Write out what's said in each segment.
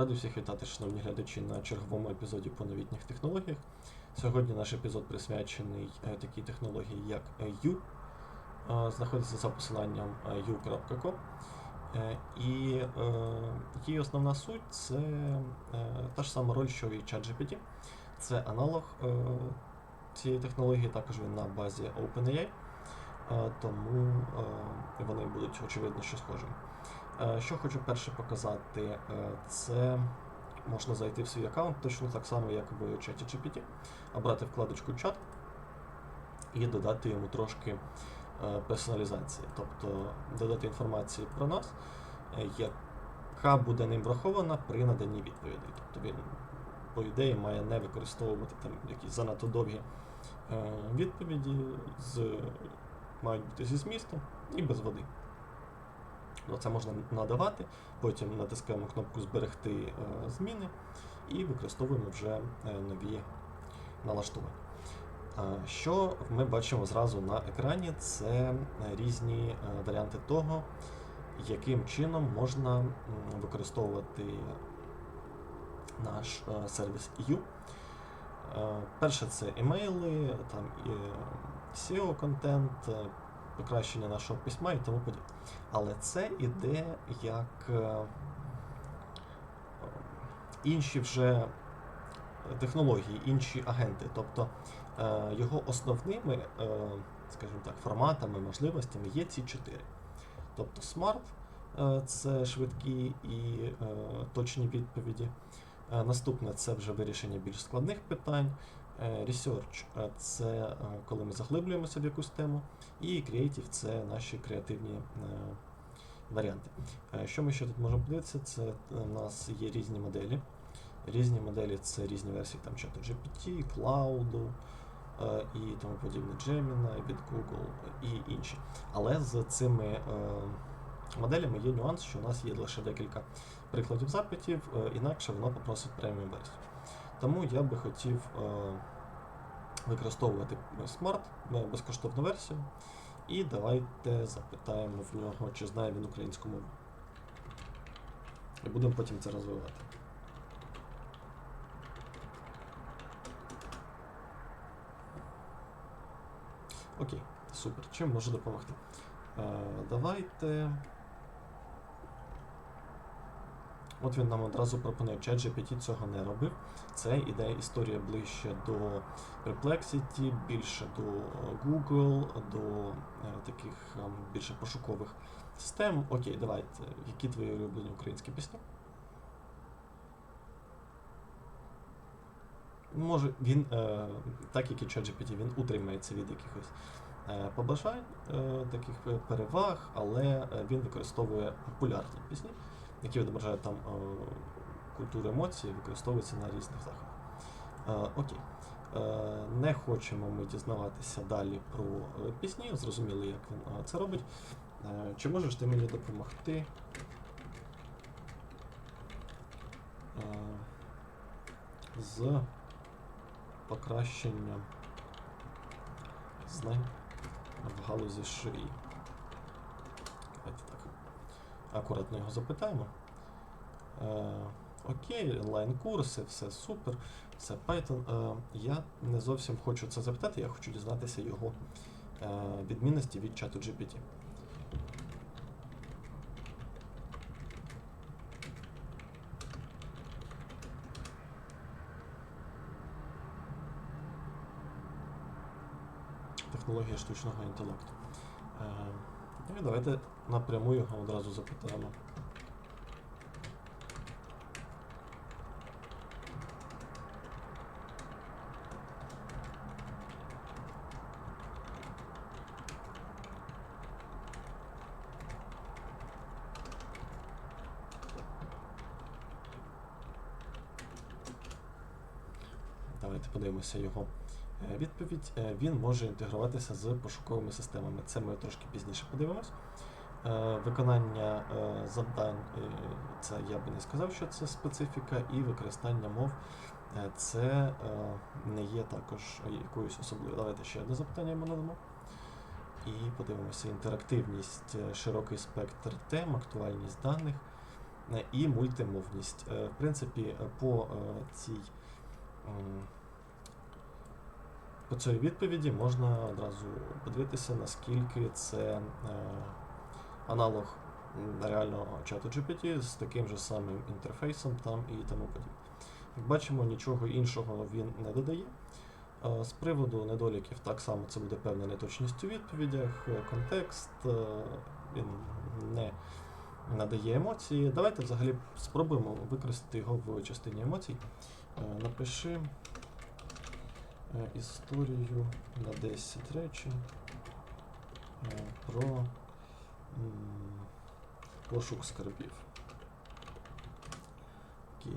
Радий всіх вітати, шановні глядачі, на черговому епізоді по новітніх технологіях. Сьогодні наш епізод присвячений е, такій технології, як U. Знаходиться за посиланням u.com. Е, І е, її основна суть це та ж сама роль, що і ChatGPT. Це аналог цієї технології, також він на базі OpenAI, тому вони будуть очевидно що схожими. Е, Що хочу перше показати, е, це можна зайти в свій аккаунт точно так само, як в чаті GPT, обрати вкладочку чат і додати йому трошки е, персоналізації, тобто додати інформації про нас, яка буде ним врахована при наданні відповідей. Тобто він, по ідеї, має не використовувати там якісь занадто довгі відповіді, з, мають бути зі змістом і без води. Це можна надавати, потім натискаємо кнопку Зберегти е, зміни і використовуємо вже е, нові налаштування. Що ми бачимо зразу на екрані, це е, різні варіанти того, яким чином можна використовувати наш сервіс EU. Перше це емейли, там SEO-контент, покращення нашого письма і тому подібне. Але це іде як е, інші вже технології, інші агенти. Тобто е, його основними, е, скажімо так, форматами, можливостями є ці чотири. Тобто е, це швидкі і точні відповіді. Наступне це вже вирішення більш складних питань. Е, Research це е, коли ми заглиблюємося в якусь тему. І Creative це наші креативні е, варіанти. Що ми ще тут можемо подивитися? Це у нас є різні моделі. Різні моделі це різні версії там чату GPT, Cloud і тому подібне Gemini від Google і інші. Але з цими моделями є нюанс, що у нас є лише декілька прикладів запитів, інакше воно попросить преміум версію. Тому я би хотів використовувати е, безкоштовну версію. І давайте запитаємо в нього, чи знає він українську мову. І будемо потім це розвивати. Окей, супер. Чим можу допомогти? Е, давайте. От він нам одразу пропонує, ChatGPT цього не робив. Це іде історія ближче до Perplexity, більше до Google, до е, таких е, більше пошукових систем. Окей, давайте. Які твої улюблені українські пісні? Може, він, е, так як і ChatGPT, він утримається від якихось е, побажань, е, таких е, переваг, але е, він використовує популярні пісні, які відображають там е, культуру емоцій, використовуються на різних заходах. Е, окей. Е, не хочемо ми дізнаватися далі про пісні, зрозуміли, як він це робить. Чи можеш ти мені допомогти? З покращенням знань в галузі шиї. Акуратно його запитаємо. Е, окей, онлайн-курси, все супер, все Python. Е, я не зовсім хочу це запитати, я хочу дізнатися його е, відмінності від чату GPT. Технологія штучного інтелекту. Ну і давайте напряму його одразу запитаємо. Давайте подивимося його відповідь. Е, Він може інтегруватися з пошуковими системами. Це ми трошки пізніше подивимось. Е, Виконання е, завдань, е, це я би не сказав, що це специфіка, і використання мов е, це е, не є також якоюсь особливою. Давайте ще одне запитання йому надамо. І подивимося: інтерактивність, е, широкий спектр тем, актуальність даних, е, і мультимовність. Е, В принципі, е, по е, цій по цій відповіді можна одразу подивитися, наскільки це е, аналог реального чату GPT з таким же самим інтерфейсом там і тому подібне. Як бачимо, нічого іншого він не додає. Е, З приводу недоліків, так само це буде певна неточність у відповідях, е, контекст, він не надає емоції. Давайте взагалі спробуємо використати його в частині емоцій. Напиши історію на 10 речень е, про пошук скарбів. Окей.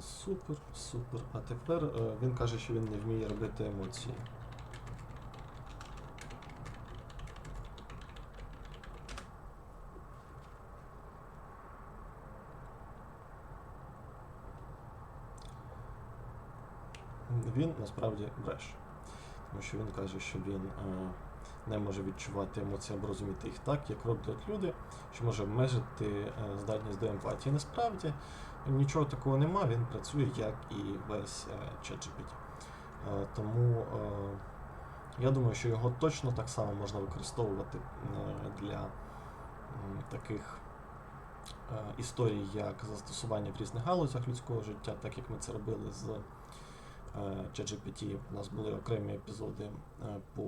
Супер, супер. А тепер е, він каже, що він не вміє робити емоції. Він насправді бреше. Тому що він каже, що він е, не може відчувати емоції або розуміти їх так, як роблять люди, що може обмежити е, здатність до емпатії. Насправді нічого такого нема, він працює як і весь е, ChatGPT. Тому я думаю, що його точно так само можна використовувати для таких історій, як застосування в різних галузях людського життя, так як ми це робили з ChatGPT. У нас були окремі епізоди е, по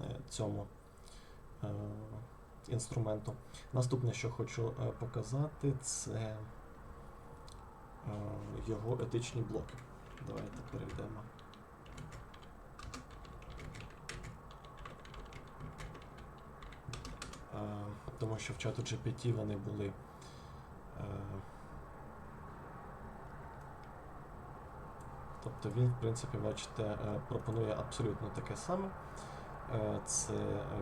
е, цьому е, інструменту. Наступне, що хочу е, показати, це е, його етичні блоки. Давайте перейдемо. Е, Тому що в чату GPT вони були. Тобто він, в принципі, бачите, е, пропонує абсолютно таке саме. Е, Це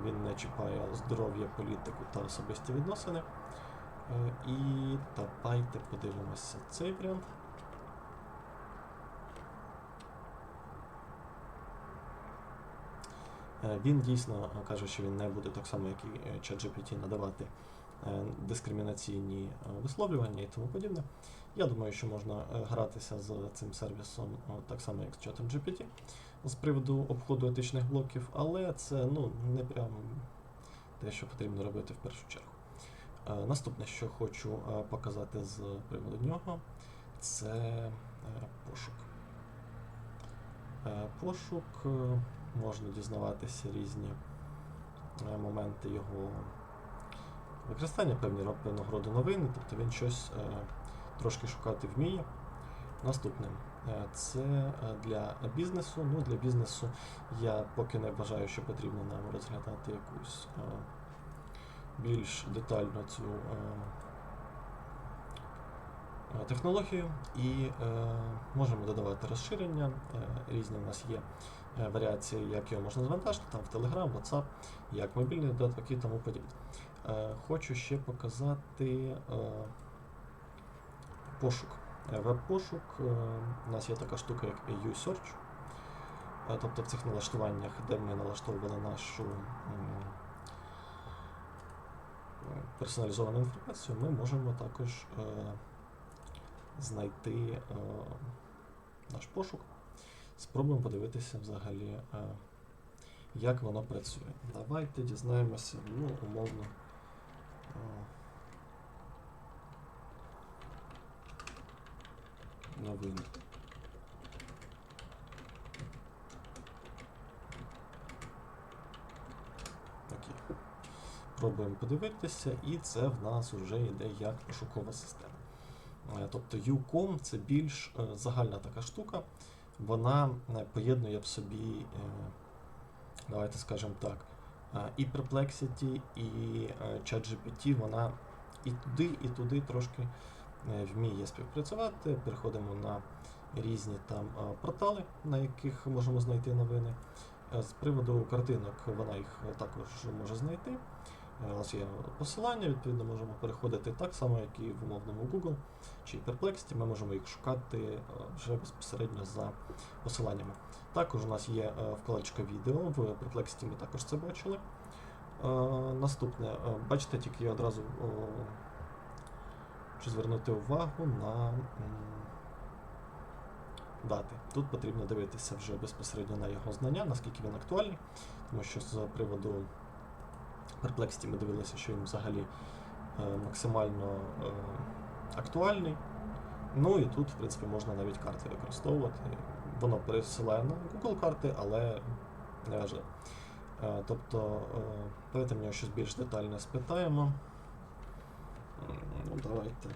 він не чіпає здоров'я, політику та особисті відносини. Е, І давайте подивимося цей варіант. Він дійсно каже, що він не буде так само, як і ChatGPT, надавати дискримінаційні е, висловлювання і тому подібне. Я думаю, що можна е, гратися з цим сервісом е, так само, як з чатом GPT з приводу обходу етичних блоків, але це ну, не прям те, що потрібно робити в першу чергу. Е, Наступне, що хочу е, показати з приводу нього, це е, пошук. Е, Пошук е, можна дізнаватися різні е, моменти його використання, певні роду новини, тобто він щось е, трошки шукати вміє. Наступне е, це е, для бізнесу. Ну, для бізнесу я поки не вважаю, що потрібно нам розглядати якусь більш детально цю технологію і можемо додавати розширення. Різні у нас є варіації, як його можна завантажити, там в Telegram, WhatsApp, як мобільні додатки і тому подібне. Е, Хочу ще показати е, пошук. Е, Веб-пошук. У нас є така штука, як EU-Search. Тобто в цих налаштуваннях, де ми налаштовували нашу персоналізовану інформацію, ми можемо також знайти наш пошук. Спробуємо подивитися взагалі, як воно працює. Давайте дізнаємося, ну, умовно. Новини. Окей. Пробуємо подивитися, і це в нас вже йде як пошукова система. Е, Тобто UCOM це більш е, загальна така штука. Вона е, поєднує в собі, давайте скажемо так, і Perplexity, і ChatGPT, вона і туди, і туди трошки вміє співпрацювати. Переходимо на різні там е, портали, на яких можемо знайти новини. Е, З приводу картинок вона їх е, також може знайти. Е, У нас є посилання, відповідно, можемо переходити так само, як і в умовному Google чи Perplexity. Ми можемо їх шукати е, вже безпосередньо за посиланнями. Також у нас є е, вкладочка відео, в Perplexity ми також це бачили. Е, наступне. Е, бачите, тільки я одразу хочу звернути увагу на дати. Тут потрібно дивитися вже безпосередньо на його знання, наскільки він актуальний, тому що з приводу Perplexity ми дивилися, що він взагалі е, максимально е, актуальний. Ну і тут, в принципі, можна навіть карти використовувати. Воно пересилає на Google карти, але не важливо. Е, Тобто, давайте в нього щось більш детальне спитаємо. Ну, давайте.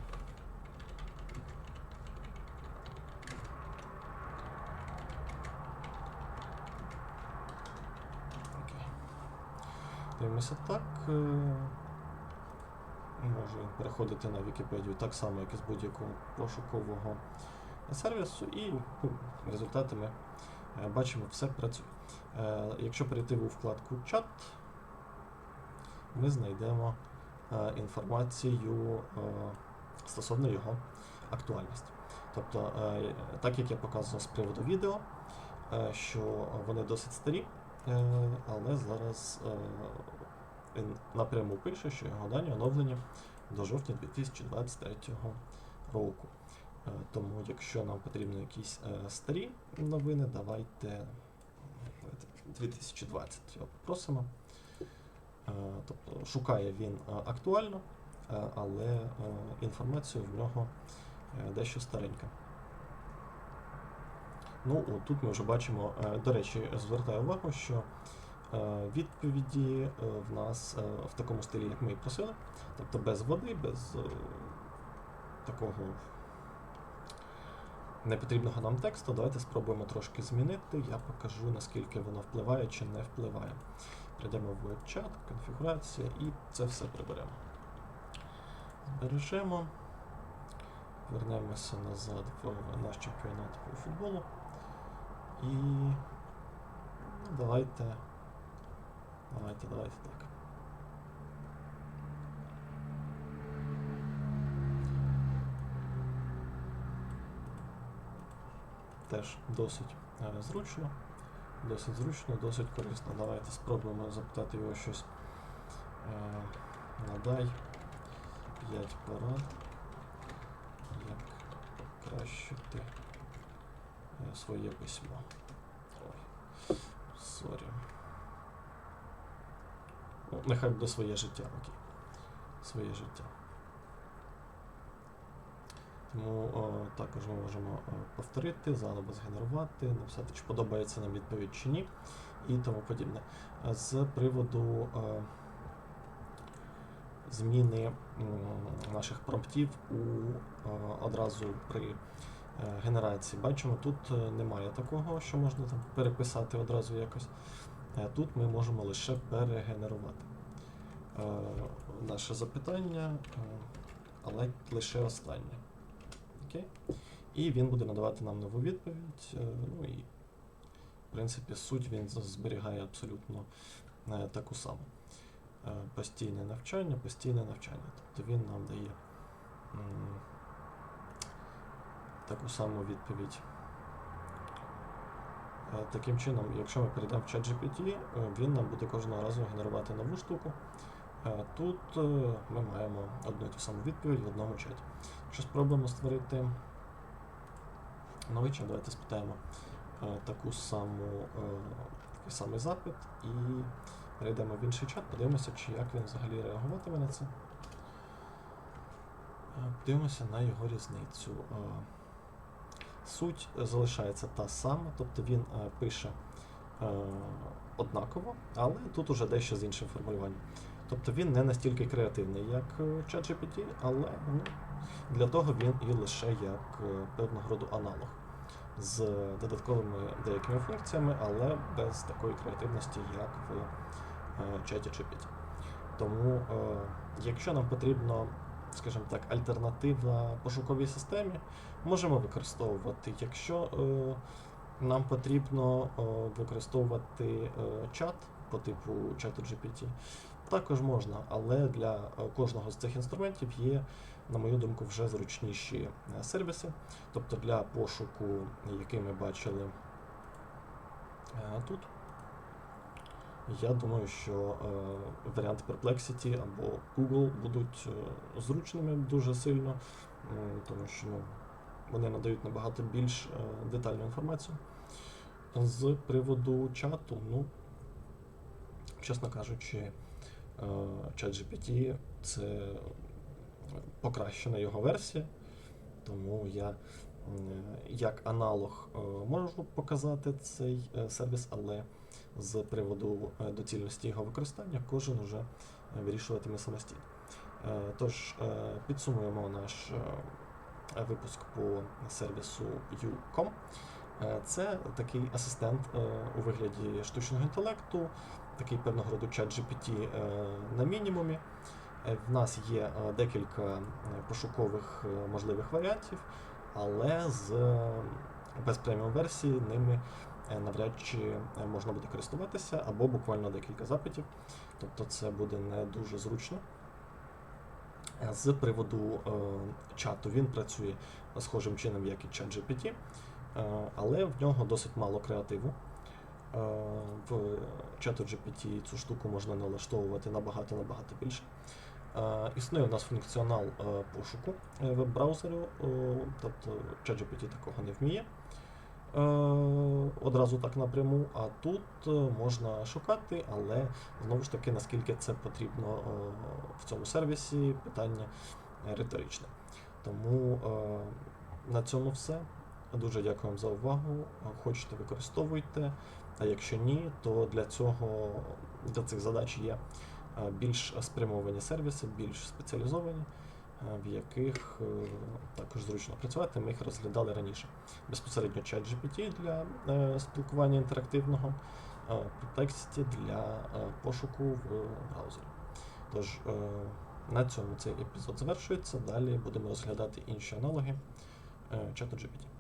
Дивимося так. е, Можу переходити на Вікіпедію так само, як і з будь-якого пошукового сервісу, і ну, результати ми е, бачимо, все працює. Е, Якщо перейти у вкладку чат, ми знайдемо інформацію е, стосовно його актуальності. Тобто, е, так як я показував з приводу відео, е, що вони досить старі, е, але зараз е, він напряму пише, що його дані оновлені до жовтня 2023 року. Е, Тому, якщо нам потрібні якісь е, старі новини, давайте 2020 його попросимо. Е, Тобто шукає він е, актуально, е, але інформація в нього дещо старенька. Ну, от тут ми вже бачимо, до речі, звертаю увагу, що відповіді в нас в такому стилі, як ми і просили, тобто без води, без такого непотрібного нам тексту. Давайте спробуємо трошки змінити. Я покажу, наскільки воно впливає чи не впливає. Прийдемо в веб-чат, конфігурація і це все приберемо. Збережемо. Вернемося назад в наш чемпіонат по футболу. І ну, давайте. Давайте, давайте так. Теж досить е, зручно. Досить зручно, досить корисно. Давайте спробуємо запитати його щось. Е, надай 5 порад. Як покращити е, своє письмо. Ой, сорі. Нехай буде своє життя, окей. Своє життя. Тому о, також ми можемо повторити, заново згенерувати, написати, чи подобається нам відповідь чи ні, і тому подібне. З приводу е, зміни м, наших промптів у, е, одразу при е, генерації. Бачимо, тут е, немає такого, що можна там переписати одразу якось. Е, Тут ми можемо лише перегенерувати е, наше запитання, але лише останнє. Окей? І він буде надавати нам нову відповідь. е, Ну і, в принципі, суть він зберігає абсолютно е, таку саму. Е, Постійне навчання, постійне навчання. Тобто він нам дає таку саму відповідь. Таким чином, якщо ми перейдемо в ChatGPT, він нам буде кожного разу генерувати нову штуку. Е, Тут е, ми маємо одну і ту саму відповідь в одному чаті. Якщо спробуємо створити новий чат, давайте спитаємо е, таку саму, такий самий запит і перейдемо в інший чат, подивимося, чи як він взагалі реагуватиме на це. Подивимося на його різницю. Суть залишається та сама, тобто він пише однаково, але тут уже дещо з іншим формулюванням. Тобто він не настільки креативний, як е, ChatGPT, але ну, для того він і лише як е, певного роду аналог з додатковими деякими функціями, але без такої креативності, як в е, чаті GPT. Тому, е, якщо нам потрібно, скажімо так, альтернатива пошуковій системі, можемо використовувати. Якщо е, нам потрібно е, використовувати е, чат по типу чату GPT, також можна, але для е, кожного з цих інструментів є, на мою думку, вже зручніші е, сервіси. Тобто для пошуку, який ми бачили е, тут, Я думаю, що варіанти Perplexity або Google будуть зручними дуже сильно, тому що ну, вони надають набагато більш детальну інформацію. З приводу чату, ну, чесно кажучи, ChatGPT це покращена його версія, тому я як аналог е, можу показати цей е, сервіс, але з приводу е, доцільності його використання кожен уже е, вирішуватиме самостійно. Е, Тож е, підсумуємо наш е, випуск по сервісу U.com. Е, Це такий асистент е, у вигляді штучного інтелекту, такий певного роду чат GPT е, на мінімумі. Е, В нас є е, декілька пошукових можливих варіантів, але з без преміум версії ними навряд чи можна буде користуватися, або буквально декілька запитів. Тобто це буде не дуже зручно. З приводу чату він працює схожим чином, як і ChatGPT, е, але в нього досить мало креативу. Е, в чату GPT цю штуку можна налаштовувати набагато-набагато більше. Е, Існує у нас функціонал е, пошуку веб-браузеру, тобто ChatGPT такого не вміє одразу так напряму, а тут можна шукати, але знову ж таки, наскільки це потрібно в цьому сервісі, питання риторичне. Тому на цьому все. Дуже дякую вам за увагу. Хочете використовуйте. А якщо ні, то для цього для цих задач є е, більш спрямовані сервіси, більш спеціалізовані, е, в яких е, також зручно працювати. Ми їх розглядали раніше. Безпосередньо ChatGPT для спілкування інтерактивного, е, Perplexity для пошуку в браузері. Тож на цьому цей епізод завершується. Далі будемо розглядати інші аналоги чату GPT.